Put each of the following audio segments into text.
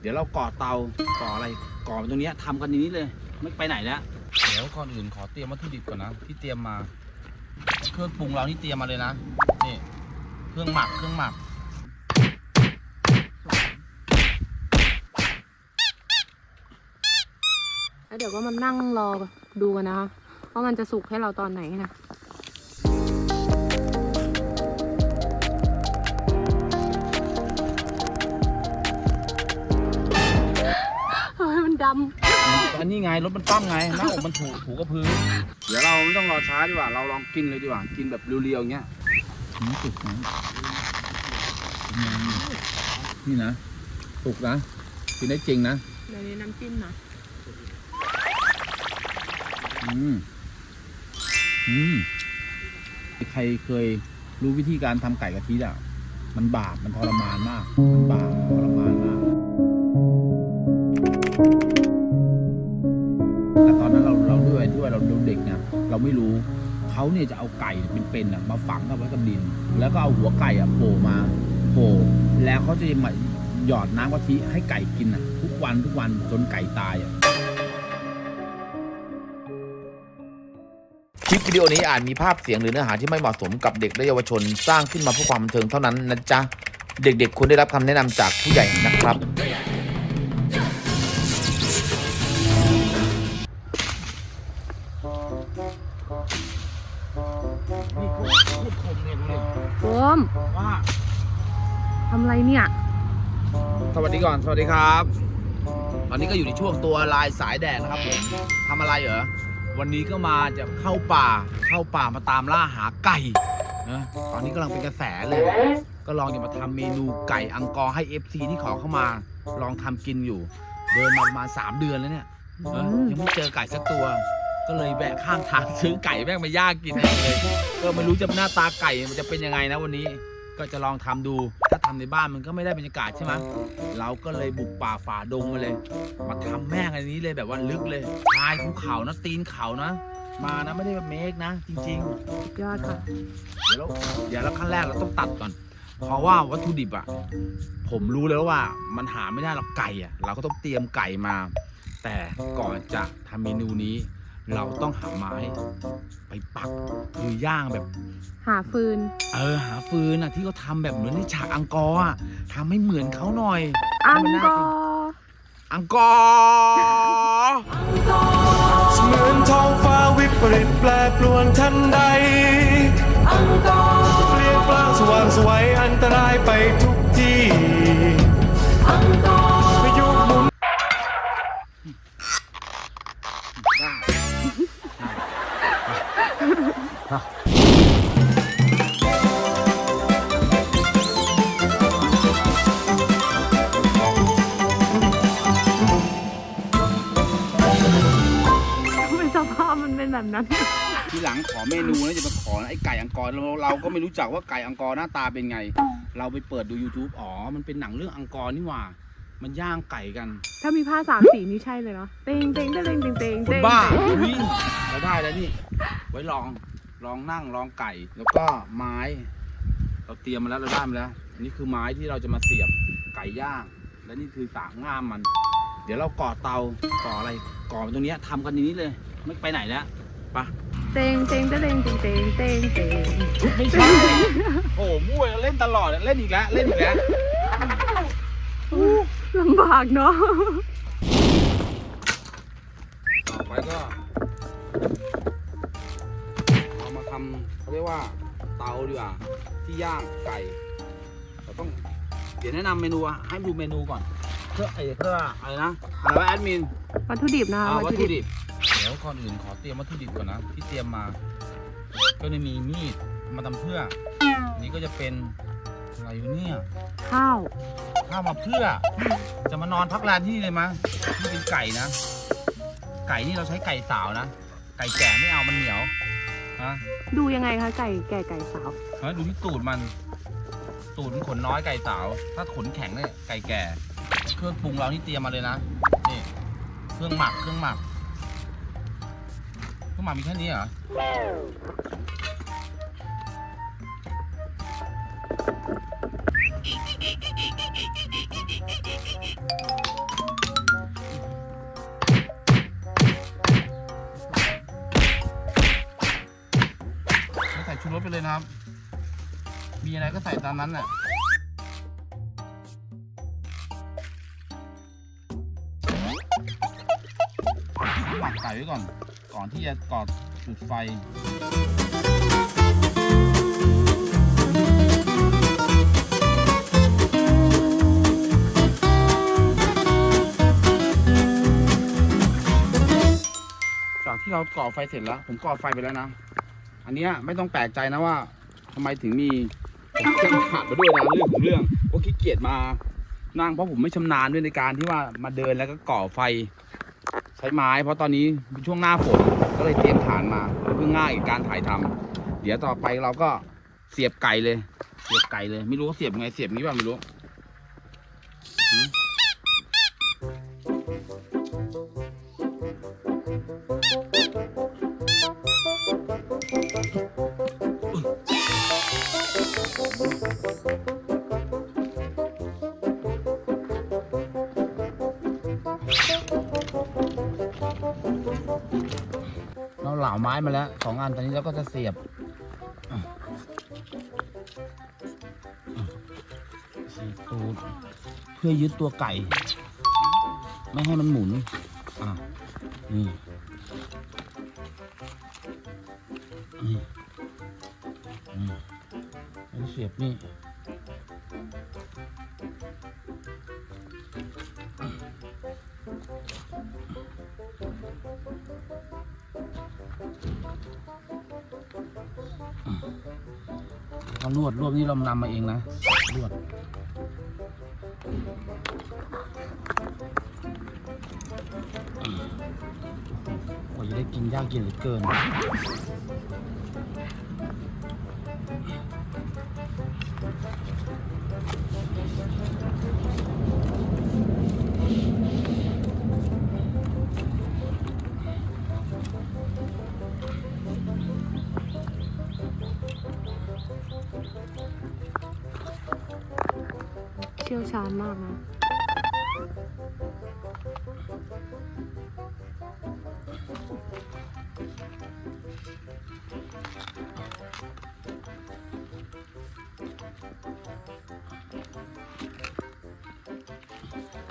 เดี๋ยวเราก่อเตาก่ออะไรก่อตรงเนี้ยทำกันอย่างนี้เลย ไม่ไปไหนแล้วเดี๋ยวก่อนอื่นขอเตรียมวัตถุดิบก่อนนะที่เตรียมมา เครื่องปรุงเรานี่เตรียมมาเลยนะนี่เครื่องหมักเครื่องหมักแล้วเดี๋ยวก็มานั่งรอดูกันนะคะว่ามันจะสุกให้เราตอนไหนนะ อันนี้ไงรถมันปั้มไงหน้าอกมันถูถูกับพื้นเดี๋ยวเราไม่ต้องรอช้าดีกว่า เราลองกินเลยดีกว่า กินแบบเรียวๆอย่างเงี้ยนี่สุกนะนี่นะสุกนะกินได้จริงนะำเดี๋ยวนี้น้ำจิ้มนะอืมอืมใครเคยรู้วิธีการทำไก่กะทิอะ มันบาปมันทรมานมาก มันบาปทรมานมาก เราเด็กเนี่ยเราไม่รู้เขาเนี่ยจะเอาไก่เป็นๆอะมาฝังเข้าไว้กับดิน แล้วก็เอาหัวไก่อะโผล่มาโผล่แล้วเขาจะมาหยอดน้ำกะทิให้ไก่กินอะทุกวันทุกวันจนไก่ตายอะคลิปวิดีโอนี้อาจมีภาพเสียงหรือเนื้อหาที่ไม่เหมาะสมกับเด็กและเยาวชนสร้างขึ้นมาเพื่อความบันเทิงเท่านั้นนะจ๊ะ เด็กๆควรได้รับคำแนะนำจากผู้ใหญ่นะครับ นี่โคตรโคตรคมเนี่ยดูดิโฟมว่าทำอะไรเนี่ย สวัสดีก่อน สวัสดีครับ ตอนนี้ก็อยู่ในช่วงตัวลายสายแดดนะครับผมทำอะไรเหรอ วันนี้ก็มาจะเข้าป่า เข้าป่ามาตามล่าหาไก่นะตอนนี้กำลังเป็นกระแสเลย ก็ลองจะมาทำเมนูไก่อังกอร์ให้ FC ที่ขอเข้ามา ลองทำกินอยู่ เดินมาประมาณ3เดือนแล้วเนี่ยเออยังไม่เจอไก่สักตัว ก็เลยแวะข้างทางซื้อไก่แม่งมาย่างกินเองเลยก็ไม่รู้จะหน้าตาไก่มันจะเป็นยังไงนะวันนี้ ก็จะลองทำดู ถ้าทำในบ้านมันก็ไม่ได้บรรยากาศใช่ไหมเราก็เลยบุกป่าฝ่าดงมาเลย มาทำแม่งอันนี้เลยแบบว่าลึกเลยชายภูเขานะตีนเขานะมานะไม่ได้แบบเมคนะ จริงสุดยอดค่ะๆเดี๋ยวเราเดี๋ยวเราขั้นแรกเราต้องตัดก่อน เพราะว่าวัตถุดิบอะผมรู้แล้วว่ามันหาไม่ได้หรอกไก่อะเราก็ต้องเตรียมไก่มา แต่ก่อนจะทำเมนูนี้ เราต้องหาไม้ ไปปักคือย่างแบบ หาฟืน เออหาฟืนอะที่เขาทำแบบเหมือนในฉากอังกอร์อะทำให้เหมือนเขาหน่อยอังกอร์อังกอร์เหมือนท้องฟ้าวิปริตแปรปรวนทันใดเปลี่ยนแปลงสว่างไสวยอันตรายไปทุกที่พายุ ทำไมสภาพมันเป็นแบบนั้น ทีหลังขอเมนูนะจะมาขอไอ้ไก่อังกอร์เราเราก็ไม่รู้จักว่าไก่อังกอร์หน้าตาเป็นไง เราไปเปิดดู YouTube อ๋อ มันเป็นหนังเรื่องอังกอร์นี่หว่า มันย่างไก่กัน ถ้ามีผ้าสามสีนี่ใช่เลยเนาะเต็งเต็งเต็งเต็งเต็งเต็งคนบ้าอุ้ยเราได้แล้วนี่ ไว้ลอง รองนั่งรองไก่ แล้วก็ไม้ เราเตรียมมาแล้วเราได้มาแล้วนี่คือไม้ที่เราจะมาเสียบไก่ย่าง และนี่คือสางง่ามมัน เดี๋ยวเราก่อเตาก่ออะไรก่อตรงนี้ยทำกันนนี้เลย ไม่ไปไหนแล้วไปะเต็งเต็งเต็งเต็งเต็งเต็งเต็งไม่ใช่โอ้โหมั่วเล่นตลอดเล่นอีกแล้วเล่นอีกแล้วลำบากเนาะต่อไปก็ ทำเขาเรียกว่าเตาดีกว่าที่ย่างไก่เราต้องเดี๋ยวแนะนำเมนูอะให้ดูเมนูก่อนเพื่อไอ้เพื่ออะไรนะอะไรวะแอดมินวัตถุดิบนะคะอ่าวัตถุดิบเดี๋ยวก่อนอื่นขอเตรียมวัตถุดิบก่อนนะที่เตรียมมา ก็จะมีมีดมาทำเพื่ออันนี้ก็จะเป็นอะไรอยู่เนี่ยข้าวข้าวมาเพื่อ จะมานอนพักแรมที่นี่เลยมั้งนี่เป็นไก่นะ ไก่นี่เราใช้ไก่สาวนะ ไก่แก่ไม่เอามันเหนียว ฮะดูยังไงคะไก่แก่ไก่สาว เฮ้ยดูที่ตูดมัน ตูดมันขนน้อยไก่สาว ถ้าขนแข็งเนี่ยไก่แก่ เครื่องปรุงเรานี่เตรียมมาเลยนะ นี่ เครื่องหมัก เครื่องหมัก เครื่องหมักมีแค่นี้เหรอ ชูรถไปเลยนะครับ มีอะไรก็ใส่ตามนั้นน่ะหมักไก่ไว้ก่อน ก่อนที่จะก่อจุดไฟจากที่เราก่อไฟเสร็จแล้ว ผมก่อไฟไปแล้วนะ อันเนี้ยไม่ต้องแปลกใจนะว่าทำไมถึงมีผมเครื่องขาดมาด้วยนะเรื่องของเรื่องก็ขี้เกียจมานั่งเพราะผมไม่ชำนาญด้วยในการที่ว่ามาเดินแล้วก็ก่อไฟ ใช้ไม้ เพราะตอนนี้เป็นช่วงหน้าฝนก็เลยเตรียมฐานมาเพื่อง่ายกับการถ่ายทำเดี๋ยวต่อไปเราก็เสียบไก่เลย เสียบไก่เลย ไม่รู้ว่าเสียบไงเสียบนี้ป่ะไม่รู้หืมาเหลาไม้มาแล้วสองอันตอนนี้เราก็จะเสียบสีตูดเพื่อยึดตัวไก่ ไม่ให้มันหมุนอะนี่นี่เสียบนี่ เขาลวดรวบนี่เรานำมาเองนะลวดกว่าจะได้กินยากเย็นเหลือเกิน ชี่ยวชาญมากนะ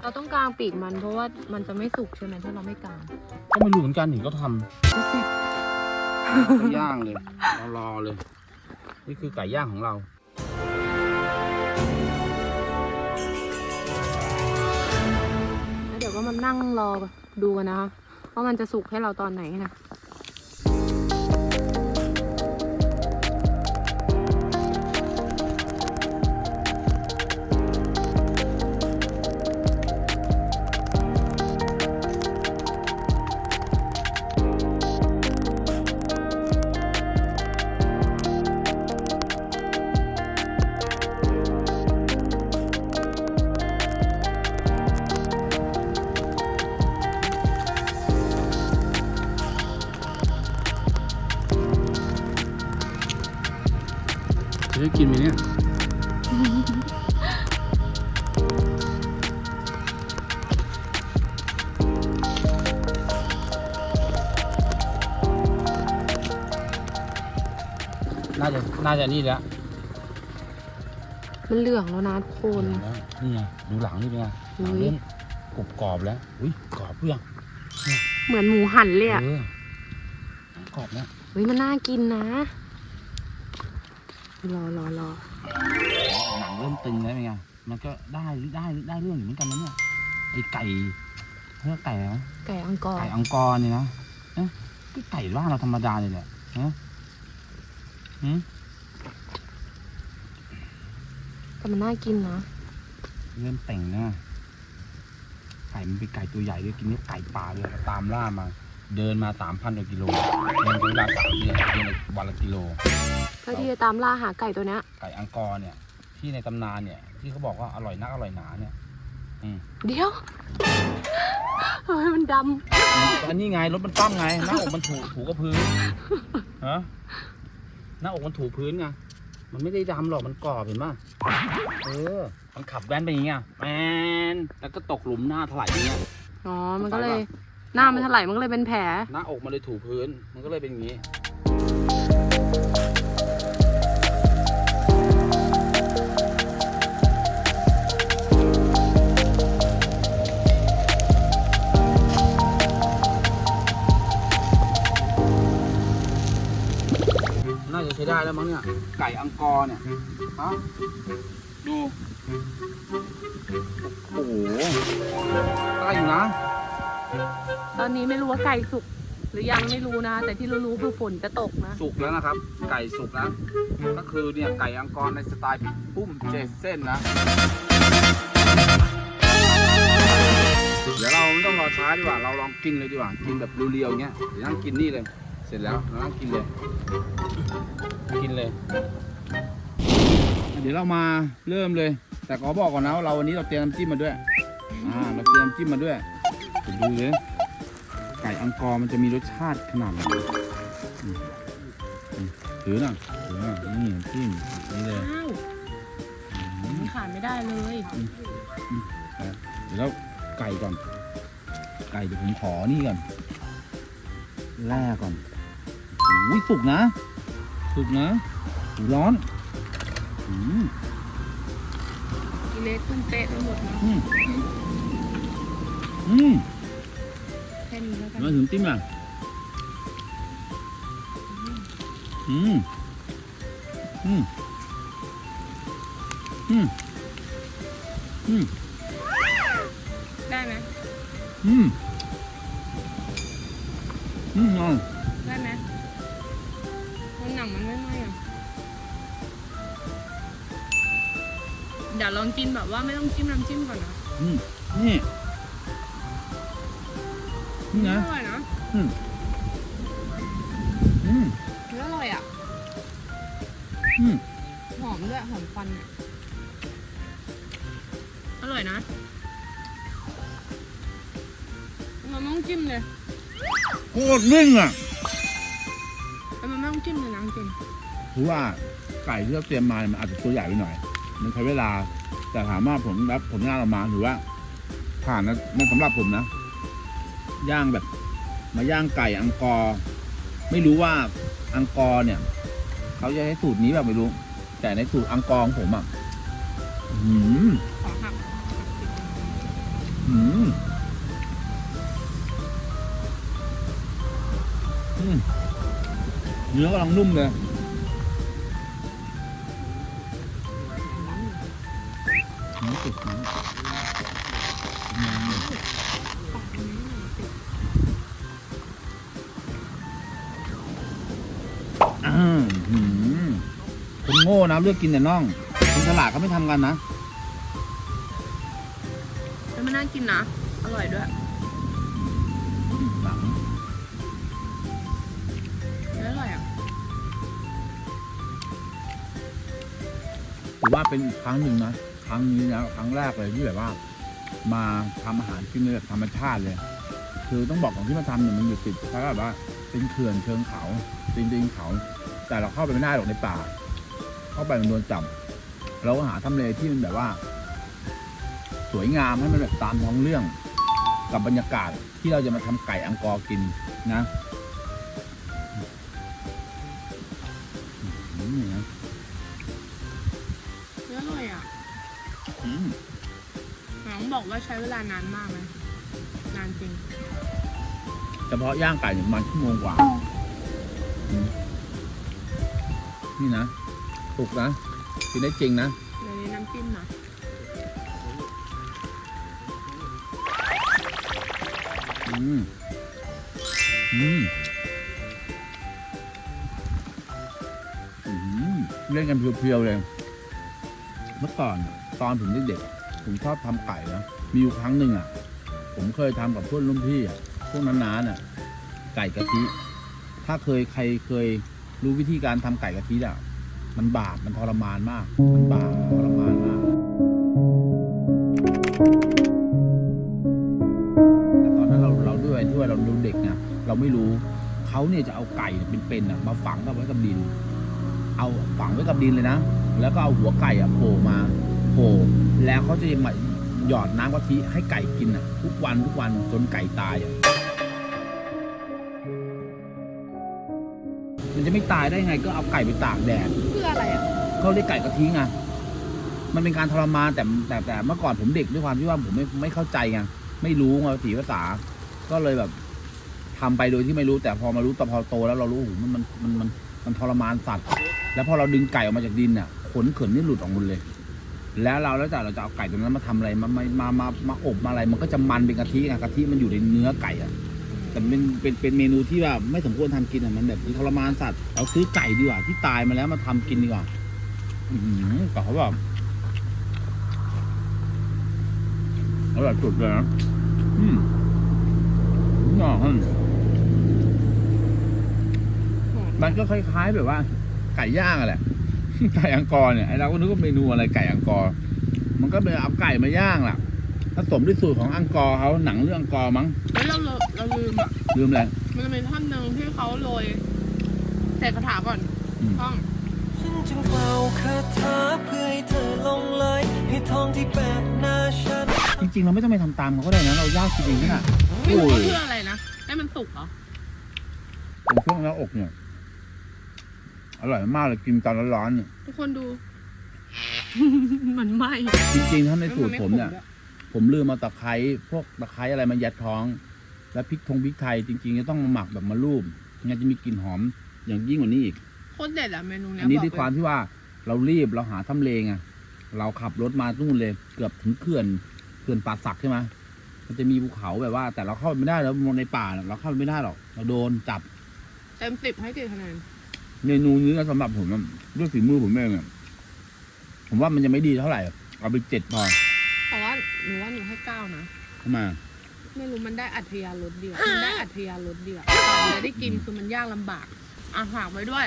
เราต้องกางปีกมันเพราะว่ามันจะไม่สุกใช่ไหมถ้าเราไม่กางก็ไม่รู้เหมือนกันเห็นก็ทำก็ย่างเลยรอรอเลย นี่คือไก่ย่างของเรา นั่งรอดูกันนะคะว่ามันจะสุกให้เราตอนไหนนะ ได้กินไหมเนี่ย น่าจะ น่าจะนี่แหละมันเหลืองแล้วนะทุกคน แล้วนี่ไงดูหลังนี่เป็นไงหอุ๊ลังยเริ่มกรุบกรอบแล้ว อุ้ยกรอบเปรี้ยงเหมือนหมูหันเลยอะเออกรอบนะเฮ้ยมันน่ากินนะ รอรอรอหนังเริ่มตึงแล้วเป็นไงมันก็ได้ได้ได้เรื่องอยู่เหมือนกันนะเนี่ยไอไก่เรียกไก่อะไรนะไก่อังกอร์ไก่อังกอร์เนี่ยนะเอ๊ะก็ไก่บ้านเราธรรมดาเลยแหละฮะหืมแต่มันน่ากินนะเริ่มแต่งนะไก่มันเป็นไก่ตัวใหญ่เลยกินนี่ไก่ป่าเลยเราตามล่ามา เดินมาสามพันกว่ากิโลเดินใช้เวลาสามเดือนเดินวันละกิโลเพื่อที่จะตามล่าหาไก่ตัวเนี้ย ไก่อังกอร์เนี่ย ที่ในตำนานเนี่ย ที่เขาบอกว่าอร่อยนักอร่อยหนาเนี่ยเดี๋ยวเฮ้ยมันดอันนี้ไงรถมันปั้มไงหน้าอกมันถูถูกับพื้นฮะหน้าอกมันถูพื้นไงมันไม่ได้ดำหรอกมันกรอบเห็นป่ะเออ มันขับแว้นไปอย่างเงี้ยแมนแล้วก็ตกหลุมหน้าถลายอย่างเงี้ยำอ๋อมันก็เลย หน้ามันถลายมันก็เลยเป็นแผล หน้าอกมันเลยถูพื้น มันก็เลยเป็นอย่างงี้ แล้วมั้งเนี่ย ไก่อังกอร์เนี่ยฮะดูโอ้โหได้อยู่นะ ตอนนี้ไม่รู้ว่าไก่สุกหรือยังไม่รู้นะ แต่ที่รู้ๆคือฝนจะตกนะ สุกแล้วนะครับ ไก่สุกนะก็คือเนี่ยไก่อังกอร์ในสไตล์ปุ้มเจดเส้นนะ เดี๋ยวเราไม่ต้องรอช้าดีกว่า เราลองกินเลยดีกว่า กินแบบเรียวๆเงี้ยเดี๋ยวนั่งกินนี่เลย เสร็จแล้วเรานั่งกินเลย กินเลย เดี๋ยวเรามาเริ่มเลย แต่ขอบอกก่อนนะว่าเราวันนี้เราเตรียมน้ำจิ้มมาด้วย อ่า เราเตรียมน้ำจิ้มมาด้วยเดี๋ยวดูเลยไก่อังกอร์มันจะมีรสชาติขนาดไหนอืมอืมถือหน่อยถือหน่อยนี่น้ำจิ้มนี่เลย อ้าวมันขาดไม่ได้เลยเดี๋ยวเราไก่ก่อน ไก่เดี๋ยวผมขอนี่ก่อนแร่ก่อน อุ้ยสุกนะ สุกนะหูร้อนอืมกิเลสตุ้มเป๊ะไปหมดนะอืมอืมแค่นี้แล้วกันมาถึงจิ้มอะอืมอืมอืมอืมได้ไหมอืมอืมอ วลองกินแบบว่าไม่ต้องจิ้มน้ำจิ้มก่อนนะอืมนี่นี่นะอร่อยนะอืมอืมเนื้ออร่อยอะอืมหอมด้วยหอมฟันอะอร่อยนะมันไม่ต้องจิ้มเลยโคตรนิ่งอะแต่มันไม่ต้องจิ้มเลยนะจริงถือว่าไก่ที่เราเตรียมมาเนี่ยมันอาจจะตัวใหญ่ไปหน่อย มันใช้เวลา แต่ถามว่าผลลัพธ์ผลงานออกมาถือว่า ผ่านนะนั่นสำหรับผมนะ ย่างแบบ มาย่างไก่อังกอร์ไม่รู้ว่าอังกอร์เนี่ยเขาจะใช้สูตรนี้แบบไม่รู้ แต่ในสูตรอังกอร์ของผมอะหืมหืมเนื้อกำลังนุ่มเลย ติดนะอืมอ่าหืมคนโง่นะเลือกกินแต่น่องคนฉลาดเขาไม่ทำกันนะแล้วมันน่ากินนะ อร่อยด้วยหลังแล้วอร่อยอะถือว่าเป็นอีกครั้งหนึ่งนะ ครั้งนี้นะครั้งแรกเลยที่แบบว่า มาทำอาหารกินแบบธรรมชาติเลย คือต้องบอกของที่มาทำเนี่ยมันอยู่ติดแล้วแบบว่าเป็นเขื่อนเชิงเขาจริงๆเขา แต่เราเข้าไปไม่ได้หรอกในป่า เข้าไปมันโดนจับเราก็หาทำเลที่มันแบบว่า สวยงามให้มันแบบตามท้องเรื่องกับบรรยากาศที่เราจะมาทำไก่อังกอร์กินนะ ช้เวลานานมากไหมนานจริง เฉพาะย่างไก่เนี่ยประมาณชั่วโมงกว่าอืมนี่นะถูกนะกินได้จริงนะในนี้น้ำจิ้มนะอืม อืม อืม เล่นกันเพียวๆเลย เมื่อก่อนอะตอนผมเด็กๆผมชอบทำไก่นะ มีอยู่ครั้งหนึ่งอะ ผมเคยทำกับเพื่อนรุ่นพี่อะพวกนั้นๆน่ะ ไก่กะทิ ถ้าเคยใครเคยรู้วิธีการทำไก่กะทิอะ มันบาปมันทรมานมาก มันบาปมันทรมานมากแต่ตอนนั้นเราเราด้วยด้วยเราดูเด็กเนี่ยเราไม่รู้เขาเนี่ยจะเอาไก่เป็นๆอะมาฝังไว้กับดิน เอาฝังไว้กับดินเลยนะ แล้วก็เอาหัวไก่อะโผล่มาโผล่แล้วเขาจะมา หยอดน้ำกะทิให้ไก่กินอะ ทุกวันทุกวันจนไก่ตายอะมันจะไม่ตายได้ไงก็เอาไก่ไปตากแดดเพื่ออะไรอะเขาเรียกไก่กะทิไงมันเป็นการทรมานแต่แต่แต่เมื่อก่อนผมเด็กด้วยความที่ว่าผมไม่ไม่เข้าใจไงไม่รู้ไงภาษีภาษา ก็เลยแบบทำไปโดยที่ไม่รู้แต่พอมารู้แต่พอโตแล้วเรารู้โอ้โหมันมันมันมันมันทรมานสัตว์ แล้วพอเราดึงไก่ออกมาจากดินเนี่ยขนเขินนี่หลุดออกหมดเลย แล้วเราแล้วแต่เราจะเอาไก่ตรงนั้นมาทำอะไรมามามามามาอบมาอะไร มันก็จะมันเป็นกะทิไงกะทิมันอยู่ในเนื้อไก่อะแต่เป็นเป็นเป็นเมนูที่แบบไม่สมควรทำกินอะมันแบบทรมานสัตว์เราซื้อไก่ดีกว่าที่ตายมาแล้วมาทำกินดีกว่าอือหือแต่เขาแบบอร่อยสุดเลยนะอืมน่าฮั่นมันก็คล้ายๆแบบว่า ไก่ย่างอะแหละ ไก่อังกอร์เนี่ยไอเราก็นึกว่าเมนูอะไรไก่อังกอร์มันก็เป็นเอาไก่มาย่างล่ะผสมด้วยสูตรของอังกอร์เขาหนังเรื่องอังกอร์มั้งเฮ้ยเราเราเราลืมอะลืมเลยมันจะมีท่อนหนึ่งที่เขาโรยใส่กระถาก่อนอืมท่องฉันจึงเป่าคาถาเพื่อให้เธอลงไหลให้ทองที่แปดหน้าฉันจริงๆ เราไม่ต้องไปทำตามเขาก็ได้นะ เราย่างกินเองก็ได้ไม่รู้โอ้ว่ายเพื่ออะไรนะให้มันสุกเหรอผมช่วงหน้าอกเนี่ย อร่อยมากเลยกินตอนร้อนๆเนี่ยทุกคนดู มันไหมจริงๆถ้าในสูตรผมเนี่ยด้วผมลืมเอาตะไคร้พวกตะไคร้อะไรมายัดท้อง แล้วพริกทงพริกไทยจริงๆจะต้องมาหมักแบบมารูปงั้นจะมีกลิ่นหอมอย่างยิ่งกว่านี้อีกโคตรเด็ดอะเมนูเนี้ยอันนี้บอกด้วยความเลยที่ว่าเรารีบเราหาทำเลไงเราขับรถมานู่นเลยเกือบถึงเขื่อนเขื่อนป่าสักใช่ไหมมันจะมีภูเขาแบบว่า แต่เราเข้าไปไม่ได้แล้วในป่าน่ะเราเข้าไปไม่ได้หรอกเราโดนจับ เต็มสิบให้กี่คะแนน เมนูนี้สำหรับผมอะด้วยฝีมือผมเองอะผมว่ามันยังไม่ดีเท่าไหร่ เอาไปเจ็ดพอแต่ว่าหนูว่าหนูให้เก้านะเข้ามาไม่รู้มันได้อัธยารสเดียวมันได้อัธยารสเดียวก่อนจะได้กินคือมันยากลำบากอะฝากไว้ด้วย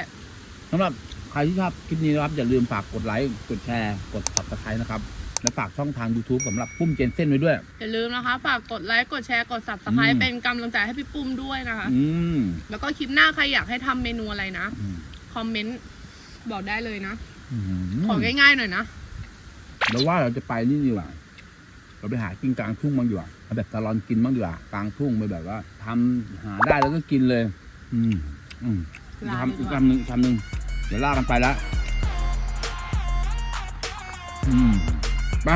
สำหรับใครที่ชอบคลิปนี้นะครับ อย่าลืมฝากกดไลค์กดแชร์ กด subscribe นะครับ และฝากช่องทาง YouTube สำหรับปุ้มเจนเซ่นไว้ด้วย อย่าลืมนะคะ ฝากกดไลค์กดแชร์กด subscribe อืมเป็นกำลังใจให้พี่ปุ้มด้วยนะคะ อืมแล้วก็คลิปหน้าใครอยากให้ทำเมนูอะไรนะอืมคอมเมนต์บอกได้เลยนะอืมของง่ายๆหน่อยนะแล้วว่าเราจะไปนี่ดีกว่าเราไปหากินกลางทุ่งบ้างดีกว่าเอาแบบตลอนกินบ้างดีกว่ากลางทุ่งไปแบบว่าทำหาได้แล้วก็กินเลย อืมอืมลาทำดีอีกกว่าคำหนึ่งคำหนึ่งเดี๋ยวลากันไปแล้วอืม ไป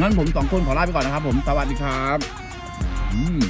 งั้นผมสองคนขอลาไปก่อนนะครับผมสวัสดีครับ อืม